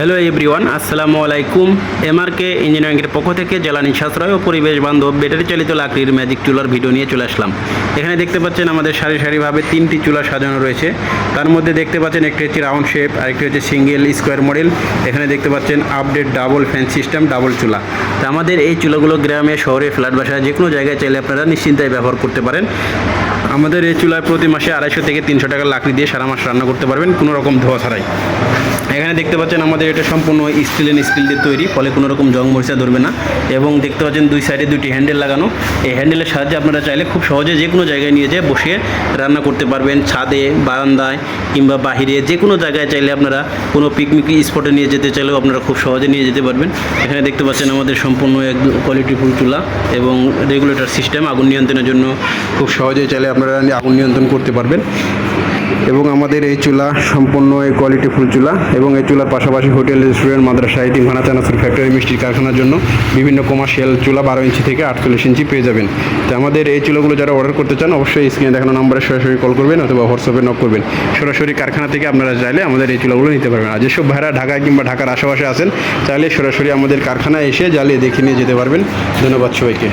Hello everyone আসসালামু আলাইকুম এমআরকে ইঞ্জিনিয়ারিংয়ের পক্ষ থেকে জ্বালানি সাশ্রয় ও পরিবেশ বান্ধব ব্যাটারি চালিত লাকড়ির ম্যাজিক চুলার ভিডিও নিয়ে চলে আসলাম। এখানে দেখতে পাচ্ছেন আমাদের সারি সারিভাবে তিনটি চুলা সাজানো রয়েছে। তার মধ্যে দেখতে পাচ্ছেন একটি হচ্ছে রাউন্ড শেপ আরেকটি হচ্ছে সিঙ্গেল স্কোয়ার মডেল এখানে দেখতে পাচ্ছেন update double fan system double চুলা। তা আমাদের এই চুলাগুলো গ্রামে, শহরে ফ্ল্যাট বাসায় যে কোনো জায়গায় চাইলে আপনারা নিশ্চিন্তায় ব্যবহার করতে পারেন। আমাদের এই চুলায় প্রতি মাসে আড়াইশো থেকে তিনশো টাকা লাকড়ি দিয়ে সারা মাস রান্না করতে পারবেন, কোনো রকম ধোয়া ছাড়াই। এখানে দেখতে পাচ্ছেন আমাদের এটা সম্পূর্ণ স্টিল অ্যান্ড স্টিল দিয়ে তৈরি, ফলে কোনো রকম জং মরিচা ধরবে না। এবং দেখতে পাচ্ছেন দুই সাইডে দুইটি হ্যান্ডেল লাগানো। এই হ্যান্ডেলের সাহায্যে আপনারা চাইলে খুব সহজে যে কোনো জায়গায় নিয়ে যেয়ে বসে রান্না করতে পারবেন। ছাদে, বারান্দায়, কিংবা বাহিরে যে কোনো জায়গায় চাইলে আপনারা কোনো পিকনিক স্পটে নিয়ে যেতে চাইলেও আপনারা খুব সহজে নিয়ে যেতে পারবেন। এখানে দেখতে পাচ্ছেন আমাদের সম্পূর্ণ এক কোয়ালিটি ফুল চুলা এবং রেগুলেটর সিস্টেম আগুন নিয়ন্ত্রণের জন্য খুব সহজে চাইলে আপনারা আগুন নিয়ন্ত্রণ করতে পারবেন। এবং আমাদের এই চুলা সম্পূর্ণ এই কোয়ালিটি ফুল চুলা এবং এই চুলার পাশাপাশি হোটেল রেস্টুরেন্ট মাদ্রাসা তিনখানা চানাচুর ফ্যাক্টরি মিষ্টির কারখানার জন্য। বিভিন্ন কমার্শিয়াল চুলা বারো ইঞ্চি থেকে আটচল্লিশ ইঞ্চি পেয়ে যাবেন। তো আমাদের এই চুলাগুলো যারা অর্ডার করতে চান, অবশ্যই স্ক্রিনে দেখানো নম্বরে সরাসরি কল করবেন অথবা হোয়াটসঅ্যাপে নক করবেন। সরাসরি কারখানা থেকে আপনারা চাইলে আমাদের এই চুলাগুলো নিতে পারবেন। আর যেসব ভাইরা ঢাকায় কিংবা ঢাকার আশেপাশে আছেন, চাইলে সরাসরি আমাদের কারখানায় এসে জ্বালিয়ে দেখে নিয়ে যেতে পারবেন। ধন্যবাদ সবাইকে।